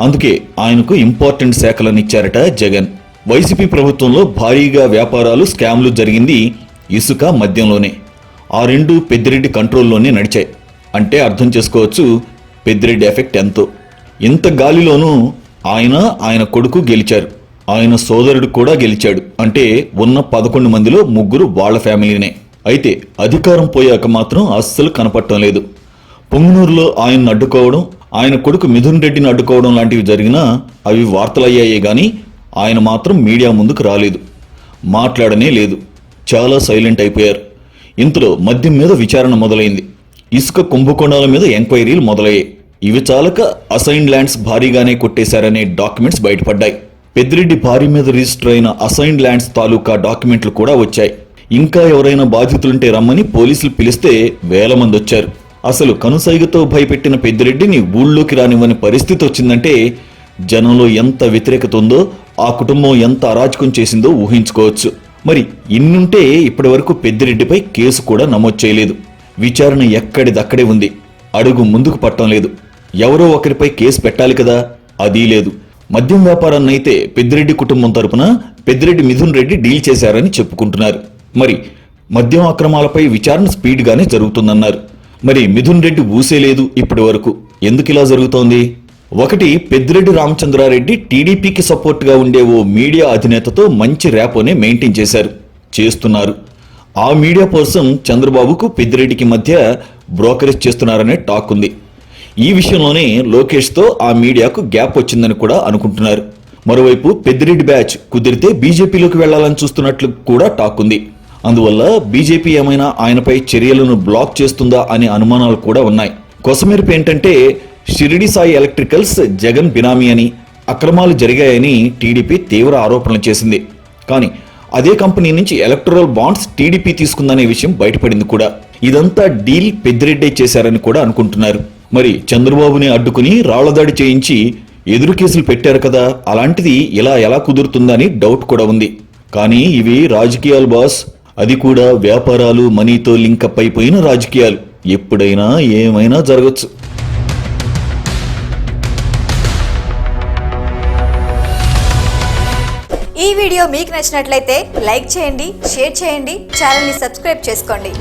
అందుకే ఆయనకు ఇంపార్టెంట్ శాఖలను ఇచ్చారట జగన్. వైసీపీ ప్రభుత్వంలో భారీగా వ్యాపారాలు స్కామ్లు జరిగింది ఇసుక మద్యంలోనే. ఆ రెండు పెద్దిరెడ్డి కంట్రోల్లోనే నడిచాయి. అంటే అర్థం చేసుకోవచ్చు పెద్దిరెడ్డి ఎఫెక్ట్ ఎంతో. ఇంత గాలిలోనూ ఆయన ఆయన కొడుకు గెలిచారు. ఆయన సోదరుడు కూడా గెలిచాడు. అంటే ఉన్న పదకొండు మందిలో ముగ్గురు వాళ్ళ ఫ్యామిలీనే. అయితే అధికారం పోయాక మాత్రం అస్సలు కనపడటం లేదు. పొంగునూరులో ఆయన్ను అడ్డుకోవడం ఆయన కొడుకు మిథున్ రెడ్డిని అడ్డుకోవడం లాంటివి జరిగినా అవి వార్తలయ్యాయే గాని ఆయన మాత్రం మీడియా ముందుకు రాలేదు. మాట్లాడనే లేదు. చాలా సైలెంట్ అయిపోయారు. ఇంతలో మద్యం మీద విచారణ మొదలైంది. ఇసుక కుంభకోణాల మీద ఎంక్వైరీలు మొదలయ్యాయి. ఇవి చాలక అసైన్ ల్యాండ్స్ భారీగానే కొట్టేశారనే డాక్యుమెంట్స్ బయటపడ్డాయి. పెద్దిరెడ్డి భారీ మీద రిజిస్టర్ అయిన అసైన్ ల్యాండ్స్ తాలూకా డాక్యుమెంట్లు కూడా వచ్చాయి. ఇంకా ఎవరైనా బాధితులుంటే రమ్మని పోలీసులు పిలిస్తే వేల మంది వచ్చారు. అసలు కనుసైగతో భయపెట్టిన పెద్దిరెడ్డిని ఊళ్ళోకి రానివ్వని పరిస్థితి వచ్చిందంటే జనంలో ఎంత వ్యతిరేకత ఉందో ఆ కుటుంబం ఎంత అరాచకం చేసిందో ఊహించుకోవచ్చు. మరి ఇన్నుంటే ఇప్పటి వరకు పెద్దిరెడ్డిపై కేసు కూడా నమోదు చేయలేదు. విచారణ ఎక్కడిదక్కడే ఉంది. అడుగు ముందుకు పట్టడం లేదు. ఎవరో ఒకరిపై కేసు పెట్టాలి కదా? అదీ లేదు. మద్యం వ్యాపారాన్ని అయితే పెద్దిరెడ్డి కుటుంబం తరపున పెద్దిరెడ్డి మిథున్ రెడ్డి డీల్ చేశారని చెప్పుకుంటున్నారు. మరి మద్యం అక్రమాలపై విచారణ స్పీడ్గానే జరుగుతుందన్నారు. మరి మిథున్ రెడ్డి ఊసేలేదు ఇప్పటి వరకు. ఎందుకు ఇలా జరుగుతోంది? ఒకటి పెద్దిరెడ్డి రామచంద్రారెడ్డి టీడీపీకి సపోర్ట్గా ఉండే ఓ మీడియా అధినేతతో మంచి ర్యాపోనే మెయింటైన్ చేశారు చేస్తున్నారు. ఆ మీడియా పర్సన్ చంద్రబాబుకు పెద్దిరెడ్డికి మధ్య బ్రోకరేజ్ చేస్తున్నారనే టాక్ ఉంది. ఈ విషయంలోనే లోకేష్తో ఆ మీడియాకు గ్యాప్ వచ్చిందని కూడా అనుకుంటున్నారు. మరోవైపు పెద్దిరెడ్డి బ్యాచ్ కుదిరితే బీజేపీలోకి వెళ్ళాలని చూస్తున్నట్లు కూడా టాక్ ఉంది. అందువల్ల బీజేపీ ఏమైనా ఆయనపై చర్యలను బ్లాక్ చేస్తుందా అనే అనుమానాలు కూడా ఉన్నాయి. కొసమెరుపు ఏంటంటే షిరిడి సాయి ఎలక్ట్రికల్స్ జగన్ బినామీ అని అక్రమాలు జరిగాయని టీడీపీ తీవ్ర ఆరోపణలు చేసింది. కానీ అదే కంపెనీ నుంచి ఎలక్టరల్ బాండ్స్ టీడీపీ తీసుకుందనే విషయం బయటపడింది కూడా. ఇదంతా డీల్ పెద్దిరెడ్డే చేశారని కూడా అనుకుంటున్నారు. మరి చంద్రబాబుని అడ్డుకుని రాళ్ళదాడి చేయించి ఎదురు కేసులు పెట్టారు కదా అలాంటిది ఇలా ఎలా కుదురుతుందని డౌట్ కూడా ఉంది. కానీ ఇవి రాజకీయాలు బాస్. అది కూడా వ్యాపారాలు మనీతో లింకప్ అయిపోయిన రాజకీయాలు. ఎప్పుడైనా ఏమైనా జరగచ్చు. ఈ వీడియో మీకు నచ్చినట్లయితే లైక్ చేయండి షేర్ చేయండి ఛానల్ని సబ్స్క్రైబ్ చేసుకోండి.